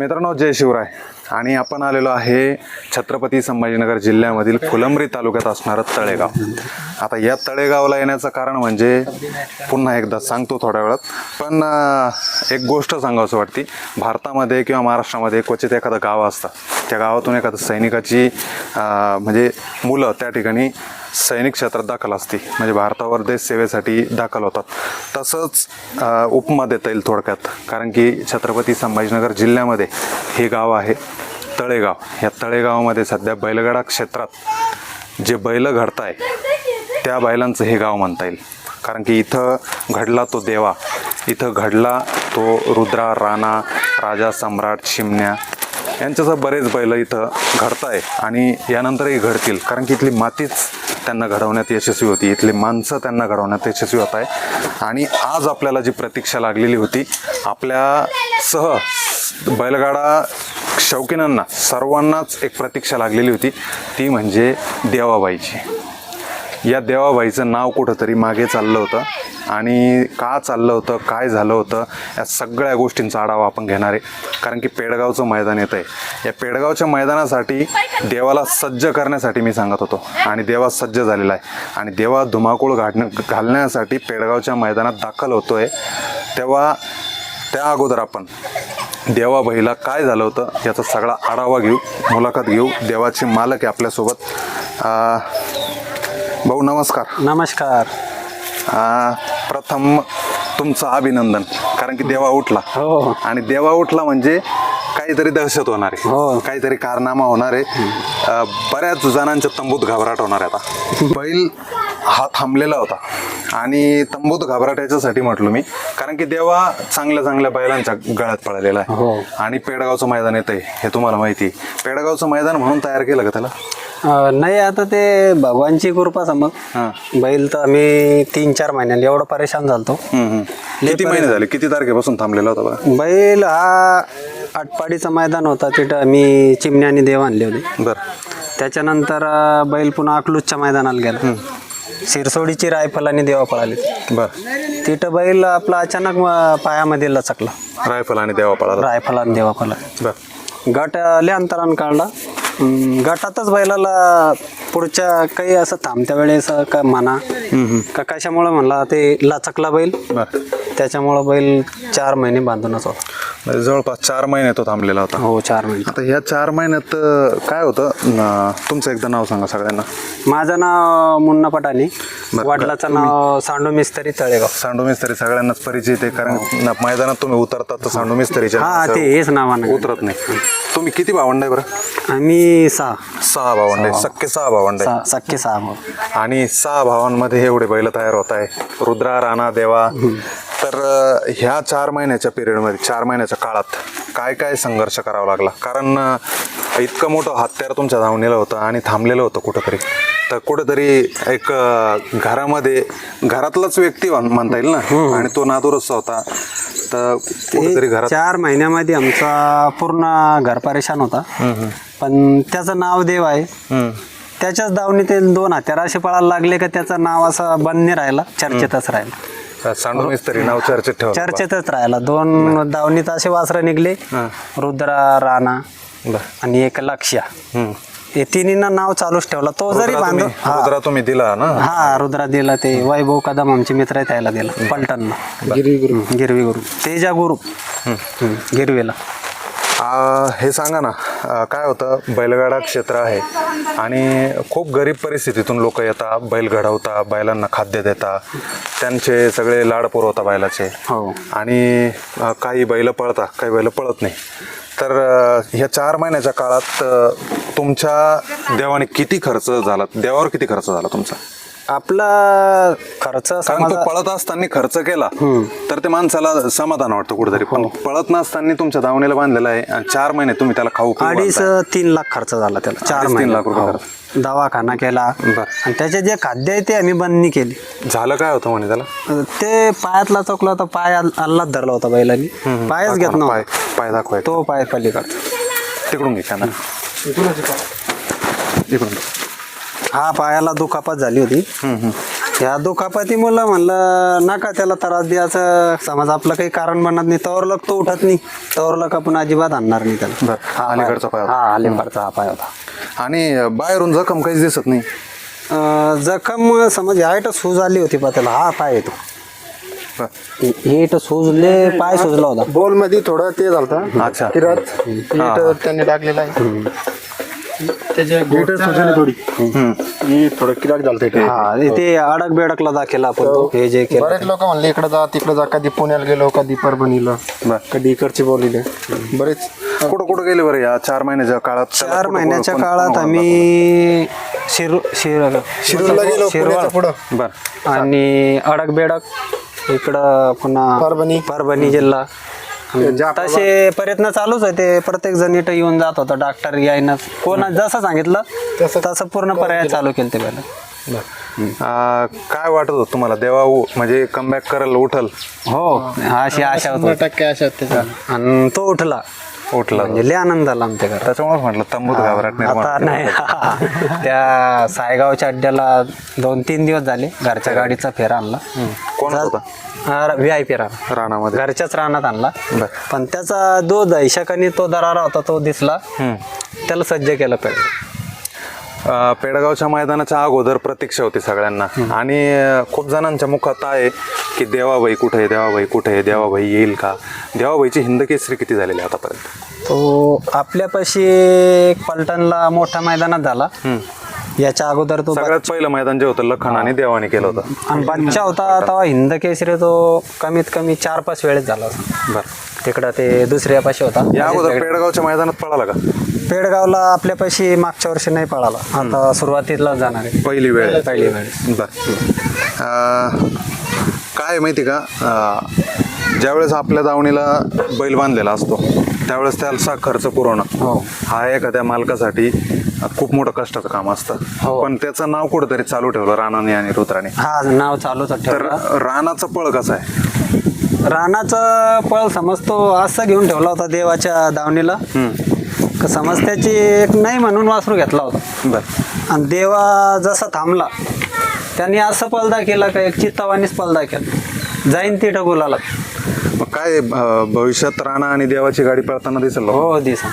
मित्रांनो जय शिवराय. आणि आपण आलेलो आहे छत्रपती संभाजीनगर जिल्ह्यामधील फुलंब्री तालुक्यात असणारं तळेगाव. आता या तळेगावला येण्याचं कारण म्हणजे पुन्हा एकदा सांगतो थोड्या वेळात. पण एक गोष्ट सांगावंसं वाटते. भारतामध्ये किंवा महाराष्ट्रामध्ये क्वचित एखादं गाव असतं. त्या गावातून एखादं सैनिकाची म्हणजे मुलं त्या ठिकाणी सैनिक क्षेत्रात दाखल असते म्हणजे भारतावर देश सेवेसाठी दाखल होतात. तसंच उपमा देता येईल थोडक्यात. कारण की छत्रपती संभाजीनगर जिल्ह्यामध्ये हे गाव आहे. तळेगाव. या तळेगावामध्ये सध्या बैलगाडा क्षेत्रात जे बैल आहे त्या बैलांचं हे गाव म्हणता येईल. कारण की इथं घडला तो देवा. इथं घडला तो रुद्रा राणा राजा सम्राट शिमण्या यांच्यासह बरेच बैल इथं घडत आहे आणि यानंतरही घडतील. कारण की इथली मातीच त्यांना घडवण्यात यशस्वी होती. इथली माणसं त्यांना घडवण्यात यशस्वी होत आहे. आणि आज आपल्याला जी प्रतीक्षा लागलेली होती आपल्यासह बैलगाडा शौकीनांना सर्वांनाच एक प्रतीक्षा लागलेली होती. ती म्हणजे देवाबाईची. या देवाबाईचं नाव कुठंतरी मागे चाललं होतं. आणि का चाललं होतं काय झालं होतं या सगळ्या गोष्टींचा आढावा आपण घेणार आहे. कारण की पेडगावचं मैदान येतं आहे या पेडगावच्या मैदानासाठी देवाला सज्ज करण्यासाठी मी सांगत होतो. आणि देवा सज्ज झालेला आहे. आणि देवा धुमाकूळ घालण्या घालण्यासाठी पेडगावच्या मैदानात दाखल होतो आहे तेव्हा त्या अगोदर आपण देवाबाईला काय झालं होतं? याचा सगळा आढावा घेऊ मुलाखत घेऊ. देवाचे मालक आहे आपल्यासोबत. भाऊ नमस्कार. नमस्कार. आ, प्रथम तुमचं अभिनंदन कारण की देवा उठला. हो. आणि देवा उठला म्हणजे काहीतरी दहशत होणार आहे. हो. काहीतरी कारनामा होणार आहे. अ, बऱ्याच जणांच्या तंबूत घबराट होणार आहे आता. बैल हा थांबलेला होता. आणि तंबूत घबराट याच्यासाठी म्हटलो मी कारण की देवा चांगल्या चांगल्या बैलांच्या गळ्यात पळालेला हो. आहे आणि पेडगावचं मैदान येत आहे हे तुम्हाला माहिती आहे. पेडगावचं मैदान म्हणून तयार केलं का त्याला? नाही आता ते भगवानची कृपा समज हां. बैल तर आम्ही तीन चार महिन्याला एवढं परेशान झालतो. किती महिने झाले? किती तारखेपासून थांबलेला होता बैल हा आटपाडीचं मैदान होता तिथं आम्ही चिमण्याने देव आणले होते. बरं. त्याच्यानंतर बैल पुन्हा अकलूजच्या मैदानाला गेला. सिरसोडीची रायफल आणि देवा पळाली. बरं. तिथं बैल आपला अचानक अं, पायामध्ये लचकला. रायफल आणि देवा पळाला. रायफल आणि देवा पळाला. बरं. गट लय अंतरानं काढला. गटातच बैलाला पुढच्या काही असं थांबत्या वेळेस का म्हणा का कशामुळं म्हणला ते लाचकला बैल. बरं. त्याच्यामुळं बैल चार महिने बांधूनच होता. म्हणजे जवळपास चार महिने तो थांबलेला होता. हो चार महिने. आता ह्या चार महिन्यात अं, काय होतं? तुमचं एकदा नाव सांगा सगळ्यांना. माझं नाव मुन्ना बरं. वडिलाचं नाव सांडू मिस्त्री तळेगाव. सांडू मिस्त्री सगळ्यांनाच परिचित आहे कारण न- मैदानात तुम्ही उतरतात तर सांडू मिस्त्रीच्या हा ते हेच नावानं. उतरत नाही. तुम्ही किती भावंड आहे बरं? आम्ही सहा. सहा भावंड आहे. सख्खे सहा भावंड आहे. सहा सख्खे सहा भाऊ. आणि सहा भावांमध्ये एवढे बैल तयार होत आहे. रुद्रा राणा देवा तर ह्या चार महिन्याच्या पिरियडमध्ये चार महिन्याच्या काळात काय काय संघर्ष करावा लागला? कारण इतकं मोठं हत्यार तुमच्या धावणीला होतं आणि थांबलेलं होतं कुठंतरी. तर कुठंतरी एक घरामध्ये घरातलाच व्यक्ती म्हण- म्हणता येईल ना? आणि तो नादुरुस्त होता. तर कुठंतरी घरात चार महिन्यामध्ये आमचा पूर्ण घर परेशान होता. पण त्याचं नाव देव आहे. त्याच्याच दावणी ते दोन हत्यार असे पळायला लागले का त्याचं नाव असं बंद नाही राहिला चर्चेतच राहिला. सांडू मिस्त्री नाव चर्चेत ठेवलं चर्चेतच राहिला दोन दावणीत असे वासरं निघले. रुद्रा राणा आणि एक लक्ष्या. हम्म. हे तिन्हींना नाव चालूच ठेवला. तो जरी रुद्रा बांधव तुम्ही- रुद्रा तुम्ही दिला ना? हा रुद्रा दिला ते. वैभव कदम आमचे मित्र आहे त्याला दिला. पलटणला. गिरवी गुरु. गिरवी गुरु. तेजा गुरु. हम्म, गिरवीला. आ, हे सांगा ना आ, काय होतं बैलगाडा क्षेत्र आहे आणि खूप गरीब परिस्थितीतून लोक येतात बैल घडवता बैलांना खाद्य देता त्यांचे सगळे लाड पुरवता बैलाचे. हो. आणि आ, काही बैल पळता काही बैल पळत नाही. तर ह्या चार महिन्याच्या काळात तुमच्या देवाने किती खर्च झाला? देवावर किती खर्च झाला तुमचा? आपला खर्च कारण समाज तो पळत असताना खर्च केला तर ते माणसाला समाधान वाटतं कुठेतरी. पण पळत नसताना तुमच्या दावणीला बांधलेला आहे आणि चार महिने तुम्ही त्याला खाऊ पिऊ अडीच घालताय. तीन लाख खर्च झाला त्याला. चार अडीच तीन महिने. लाख रुपये हो. दवाखाना केला. बरं. आणि त्याचे जे खाद्य आहे ते आम्ही बंदनी केली. झालं काय होतं म्हणे त्याला? ते पायातला चोकला तर पाय आल्लाच धरला होता बैलांनी. पायच घेत पाय नव्हता. पाय दाखवाय तो पाय पलीकडचा. तिकडून घे कॅमेरा इकडून. हा पायाला दुखापत झाली होती. या दुखापती मुलं म्हणलं नका त्याला त्रास द्यायचं. समज आपलं काही कारण बनत नाही तवर लोक तो उठत नाही. तवर लोक आपण अजिबात आणणार नाही त्याला. हा अलीकडचा पाय होता. हा अलीकडचा हा पाय होता. आणि बाहेरून जखम काहीच दिसत नाही? जखम समज ह्या इथं सूज आली होती पा त्याला. हा पाय येतो. हे इथं सुजले पाय सुजला होता. बॉलमध्ये थोडं ते झालं अच्छा. किरात त्यांनी टाकलेलं आहे. त्याच्या थोडी. किराट झालं ते हा अडक बेडकला दाखवला आपण तो. हे जे केलं बरेच लोक म्हणले इकडे जा तिकडे जा. कधी पुण्याला गेलो कधी परभणीला बरं. कधी इकडचे बोलले. बरेच कुठं कुठं गेले बरं या चार महिन्याच्या काळात? चार महिन्याच्या काळात आम्ही शिरू शिर शिरवळ पुण्याच्या पुढं. बरं. आणि अडक बेडक इकडं पुन्हा परभणी. परभणी जिल्हा. तसे प्रयत्न चालूच आहे. ते प्रत्येक जण इथं येऊन जात होता. डॉक्टर यायनं कोण जसं सांगितलं तसं- तसं पूर्ण पर्याय चालू केलं ते पहिलं काय वाटत होतं तुम्हाला? देवा उ- म्हणजे कमबॅक करल उठल? हो अशी आशा होती. टक्के अशा आणि तो उठला. उठला म्हणजे लय आनंद झाला आमच्या घरात. त्याच्यामुळे म्हटलं तंबूत घाबरट निर्माण नाही त्या सायगावच्या अड्ड्याला दोन तीन दिवस झाले घरच्या गाडीचा फेरा आणला. कोण होता? V I P Rana. रानामध्ये घरच्याच रानात आणला. बर. पण त्याचा जो दैशकाने तो दरारा होता तो दिसला. त्याला सज्ज केलं पाहिजे अ, पेडगावच्या मैदानाच्या अगोदर प्रतीक्षा होती सगळ्यांना. आणि अ, खूप जणांच्या मुखात आहे. की देवाबाई कुठे आहे देवाबाई कुठे आहे देवाबाई येईल का? देवाबाईची हिंद केसरी किती झालेली आहे आतापर्यंत? तो आपल्यापाशी एक पलटणला मोठ्या मैदानात झाला. याच्या अगोदर तो सगळ्यात पहिलं मैदान जे होतं लखन आणि देवाने केलं होतं. आणि बच्चा होता तेव्हा हिंद केसरी तो कमीत कमी चार पाच वेळेस झाला होता. बरं. तिकडं ते दुसऱ्यापाशी होता. या अगोदर पेडगावच्या मैदानात पळाला का? पेडगावला आपल्यापाशी मागच्या वर्षी नाही पळाला. आता सुरुवातीला जाणार आहे. पहिली वेळ. पहिली वेळ. बर काय माहिती का? ज्यावेळेस आपल्या दावणीला बैल बांधलेला असतो त्यावेळेस त्याचा खर्च पुरवणं हो. हा एखाद्या मालकासाठी खूप मोठं कष्टाचं काम असतं. हो. पण त्याचं नाव कुठेतरी चालू ठेवलं राणाने आणि रुद्राने. हा नाव चालूच तर ठेवला. रानाचं पळ कसं आहे? रानाचा पळ समजतो असं घेऊन ठेवला होता देवाच्या दावणीला. समज त्याची एक नाही म्हणून वासरू घेतला होता. बर. आणि देवा जसा थांबला त्यांनी असं पलदा केला का एक चित्तावानीच पलदा केला. जाईन तिथं गुलाला. मग काय अ, भविष्यात राणा आणि देवाची गाडी पळताना दिसेल? हो दिसा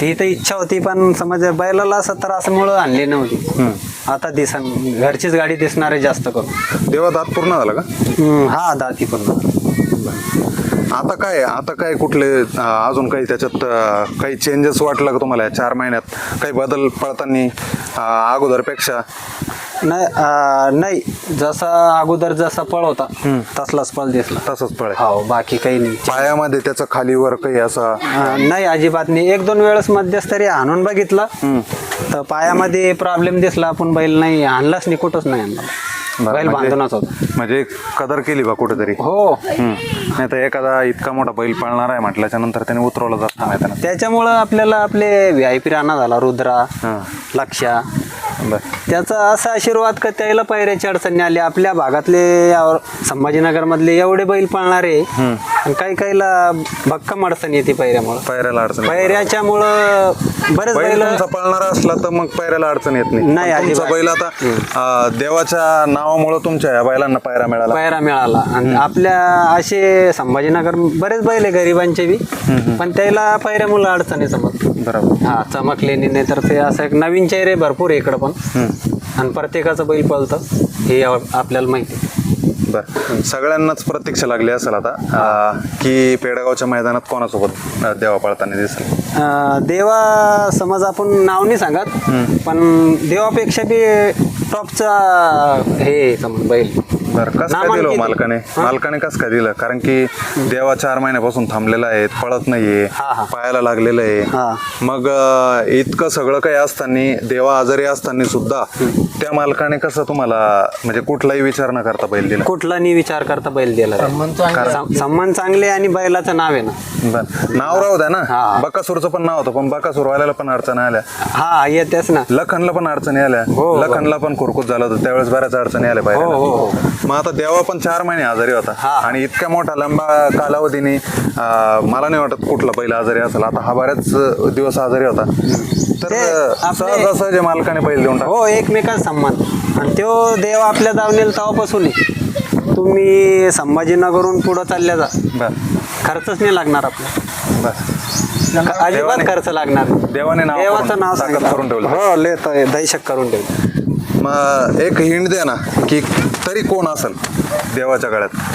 ती तर इच्छा होती पण समज बैलाला असं त्रासमुळं आणली नव्हती. आता दिसन घरचीच गाडी दिसणार आहे जास्त करून. देवा दात पूर्ण झाला का? हम्म, हा दाती पण आता काय आता काय कुठले अजून काही त्याच्यात काही चेंजेस वाटलं का तुम्हाला चार महिन्यात? काही बदल पळताना अगोदरपेक्षा? नाही नाही. जसा अगोदर जसा पळ होता तसलाच पळ दिसला. तसंच पळ. हो बाकी काही नाही. पायामध्ये त्याचं खालीवर काही असा? नाही अजिबात नाही. एक दोन वेळेस मध्यस्तरी आणून बघितला. तर पायामध्ये प्रॉब्लेम दिसला पण बैल नाही आणलाच नाही कुठंच नाही आणला. बैल म्हणजे- बांधूनच होता. म्हणजे कदर केली बा कुठेतरी. हो. नाही तर एखादा इतका मोठा बैल पाळणार आहे म्हटल्याच्या नंतर त्याने उतरवलं जात नाही त्याच्यामुळं आपल्याला आपले व्ही आय पी राणा झाला रुद्रा हां. लक्षा बर. त्याचा असा आशीर्वाद का त्याला पैऱ्याची अडचणी आली? आपल्या भागातले या- संभाजीनगरमधले एवढे बैल पाळणारे आणि काही काहीला भक्कम अडचण येते पैऱ्यामुळं पायऱ्याला अडचण. पैऱ्याच्यामुळं बरेच बैल बैल तुमचा पळणारा असला तर मग पायऱ्याला अडचण येत नाही. नाही, पण तुमचा अजिबात. बैल आता अं, देवाच्या नावामुळं तुमच्या या बैलांना पायरा मिळाला. पायरा मिळाला. आणि आपल्या असे संभाजीनगर बरेच बैल आहे गरिबांचे बी. पण त्याला पायऱ्यामुळं अडचणी समज. बरोबर. हा चमकलेली नाही तर ते असं एक नवीन चेहरे भरपूर आहे इकडं पण. आणि प्रत्येकाचं बैल पळतं हे आप- आपल्याला माहिती आहे. बर. सगळ्यांनाच प्रतीक्षा लागली असेल आता. अं, की पेडगावच्या मैदानात कोणासोबत अं, देवा पळताना दिसेल? अं, देवा समज आपण नाव नाही सांगत पण देवापेक्षा बी टॉपचा हे समज बैल. बर कस काय नामांकित दिलं हो आहे. मालकाने? मालकाने कस काय दिलं कारण की देवा चार महिन्यापासून थांबलेला आहे पळत नाहीये हा, हा. पायाला लागलेलं आहे. मग अं, इतकं सगळं काही असताना देवा आजारी असताना सुद्धा त्या मालकाने कसं तुम्हाला म्हणजे कुठलाही विचार न करता बैल दिला? कुठला नाही विचार करता बैल दिला. सम- सन्मान चांगले आणि बैलाचं नाव आहे ना. बर. नाव राहू द्या ना. हा. बकासूरचं पण नाव होतं पण बकासूर वाल्याला पण अडचणी आल्या. हा येतेच ना. लखनला पण अडचणी आल्या. हो, हो. लखनला पण खुरकूत झालं होतं त्यावेळेस बऱ्याच अडचणी आल्या हो हो पाहिजे हो. मग आता देवा पण चार महिने आजारी होता. हा. आणि इतक्या मोठा लंबा कालावधीने अं, मला नाही वाटत कुठला पहिला आजारी असेल. आता हा बऱ्याच दिवस आजारी होता. तर ते आपले- सहजासहज मालकाने पहिले देऊन टाक. हो एकमेकांचा सन्मान. आणि तो देव आपल्या दावणीला तेव्हापासून आहे तुम्ही संभाजीनगरहून पुढं चालल्या जा. बर. खर्चच नाही लागणार आपला. बर. अजिबात देवाने- खर्च लागणार नाही. देवाने नाव देवाचं करून- नाव ताकद सांगितलं. करून ठेवलं. हो लेत दहशत करून ठेवलं. मग एक हिंड दे ना की तरी कोण असेल देवाच्या गळ्यात?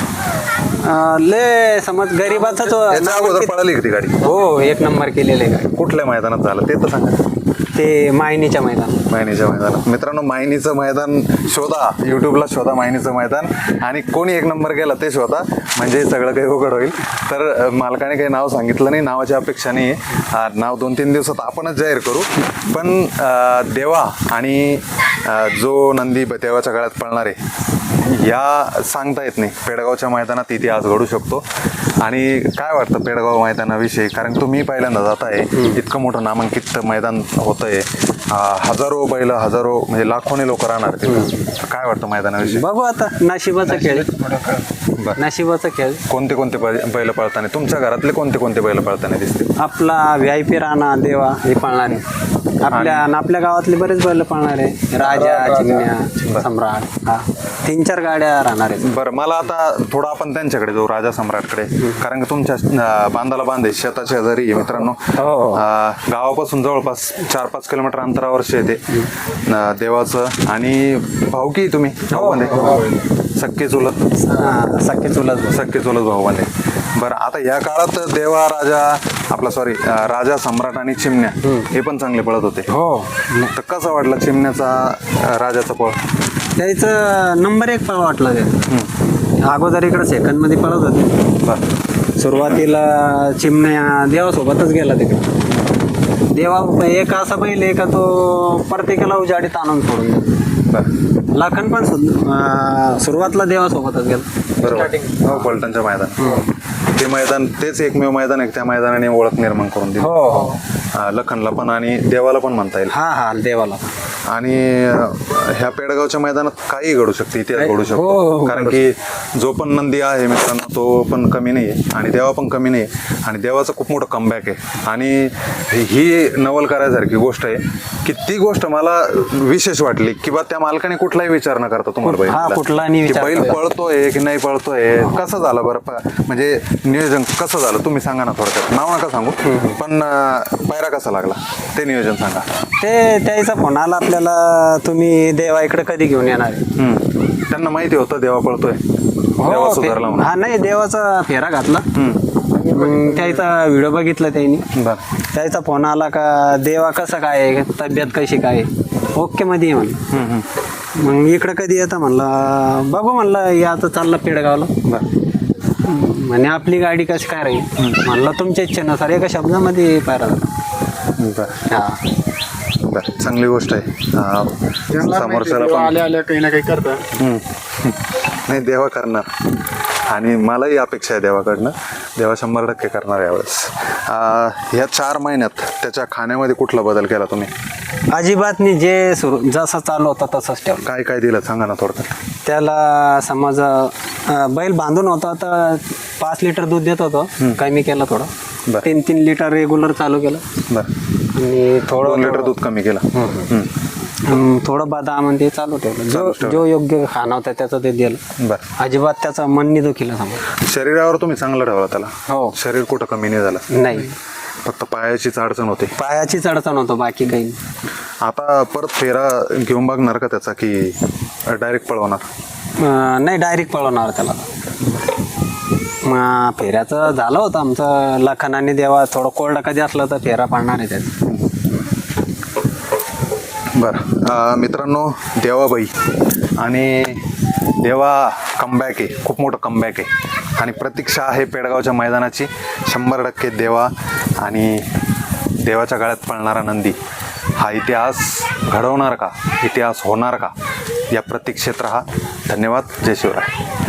अं, ले समज गरीबाचाच याच्या अगोदर पळाली का ती गाडी? हो एक नंबर केलेले गाडी. कुठल्या मैदानात झालं? ते तर सांगा. ते मायनीच्या मैदान मायनीच्या मैदानात. मित्रांनो मायनीचं मैदान शोधा. युट्यूबला शोधा मायनीचं मैदान. आणि कोणी एक नंबर गेला ते शोधा. म्हणजे सगळं काही उघड होईल. तर अं, मालकाने काही नाव सांगितलं नाही. नावाची अपेक्षा नाही आहे नाव दोन तीन दिवसात आपणच जाहीर करू. पण अं, देवा आणि अं, जो नंदी ब- देवाच्या गळ्यात पळणार आहे या सांगता येत नाही. पेडगावच्या मैदानात इतिहास घडू शकतो. आणि काय वाटतं पेडगाव मैदानाविषयी? कारण तुम्ही पहिल्यांदा जात आहे इतकं मोठं नामांकित मैदान होत आहे हजारो बैल हजारो म्हणजे लाखोने लोक राहणार काय वाटतं मैदानाविषयी? बघू आता. नशिबाचा खेळ. नशिबाचा खेळ. कोणते कोणते बैल पळताना? तुमच्या घरातले कोणते कोणते बैल पळताना दिसते आपला व्ही आय पी राणा देवा हे पाळणारे. आपल्या आणि आपल्या गावातले बरेच बैल पाळणारे राजा चिमण्या सम्राट. हा. तीन चार गाड्या राहणार आहेत. बरं मला आता थोडं आपण त्यांच्याकडे जाऊ राजा सम्राटकडे. कारण की तुमच्या अं, बांधाला बांधे शेताच्या शेजारी आहे मित्रांनो. हो. अं, गावापासून जवळपास चार पाच किलोमीटर अंतरावर शेत आहे अं, देवाचं. आणि भाऊकी आहे तुम्ही? भाऊ बांधे सक्के चुलत हा, सख्खे चुलत भाऊ. सक्के चुलत भाऊ बांधे बरं आता या काळात देवा राजा आपला सॉरी राजा सम्राट आणि चिमण्या हे पण चांगले पळत होते. हो. तर कसा वाटला चिमण्याचा राजाचा पळ? त्याचं नंबर एक पळ वाटला ते अगोदर इकडे सेकंडमध्ये पळत होते. बरं. सुरुवातीला चिमण्या देवासोबतच गेला तिकडे. देवा एक असा बैल आहे का तो प्रत्येकाला उजाडीत आणून सोडून बरं. लखन पण सुरुवातला देवासोबतच गेला. बरोबर. हो पलटणचं मैदान ते मैदान तेच एकमेव मैदान आहे त्या मैदानाने ओळख निर्माण करून दिली. हो हो. अं, लखनला पण आणि देवाला पण म्हणता येईल. हा हा देवाला. आणि अं, ह्या पेडगावच्या मैदानात काही घडू शकते इतिहास घडू हो, शकतो. हो, कारण की जो पण नंदी आहे मित्रांनो तो पण कमी नाही आहे आणि देवा पण कमी नाही आहे आणि देवाचं खूप मोठं कमबॅक आहे. आणि ही नवल करायसारखी गोष्ट आहे की ती गोष्ट मला विशेष वाटली की बा त्या मालकाने कुठलाही विचार न करता तुम्हाला हा, दिला. कुठलाही नाही की विचार बैल. पळतोय की नाही पळतोय कसं झालं बरं? प- म्हणजे नियोजन कसं झालं? तुम्ही सांगा ना थोडक्यात. नाव नका सांगू. पण अं, पायरा कसा लागला? ते नियोजन सांगा. ते त्याचा फोन आला आपल्याला. तुम्ही देवा इकडे कधी घेऊन येणार? आहे? हम्म. त्यांना माहिती होतं देवा पळतोय. देवा हो सुधारला ते- म्हणून. हा नाही देवाचा फेरा घातला. मग त्याचा व्हिडिओ बघितला त्यांनी. बर. त्याचा फोन आला का देवा कसं काय आहे? तब्येत कशी काय? ओके मध्ये हम्म, हम्म. मग इकडं कधी येतं म्हणलं बघू म्हणलं या आता चाललं पेडगावला. बर. म्हणे आपली गाडी कशी काय राहील? म्हणलं तुमच्या इच्छेनुसार एका शब्दामध्ये झाला बर. हा. बर चांगली गोष्ट आहे. अं, समोरच्याला पण आल्या आल्या काही ना काही हम्म. नाही देवा करणार. आणि मलाही अपेक्षा आहे देवाकडनं. देवा शंभर टक्के करणार यावेळेस. अं, ह्या चार महिन्यात त्याच्या खाण्यामध्ये कुठला बदल केला तुम्ही? अजिबात नाही जे सुरू जसं चालू होतं तसंच ठेवलं. काय काय दिलं? सांगा ना थोडक्यात. त्याला समज अं, बैल बांधून होता तर पाच लिटर दूध देत होतो. कमी केलं थोडं. बरं. तीन तीन लिटर रेग्युलर चालू केलं. बरं. आणि थोडं दोन लिटर दूध कमी केलं. हम्म. हम्म, थोडं बदाम आणि ते चालू ठेवलं. जो जो योग्य खाणं होतं त्याचं ते दिलं. बरं. अजिबात त्याचं मन नाही दुखीला समज. शरीरावर तुम्ही चांगलं ठेवला त्याला. हो. शरीर कुठं कमी नाही झालं. नाही. फक्त पायाचीच अडचण होते. पायाचीच अडचण होतं बाकी काही नाही. आता परत फेरा घेऊन बघणार का त्याचा की डायरेक्ट पळवणार? अं, नाही डायरेक्ट पळवणार त्याला. मग फेऱ्याचं झालं होतं आमचं. लखनाने देवा थोडं कोल्ड कधी असलं तर फेरा पाडणार आहे त्याचं. बरं. अं, मित्रांनो देवाबाई आणि देवा कमबॅक आहे. खूप मोठं कमबॅक आहे. आणि प्रतीक्षा आहे पेडगावच्या मैदानाची. शंभर टक्के देवा आणि देवाच्या गळ्यात पळणारा नंदी. हा इतिहास घडवणार का? इतिहास होणार का? या प्रतीक्षेत राहा. धन्यवाद. जय शिवराय.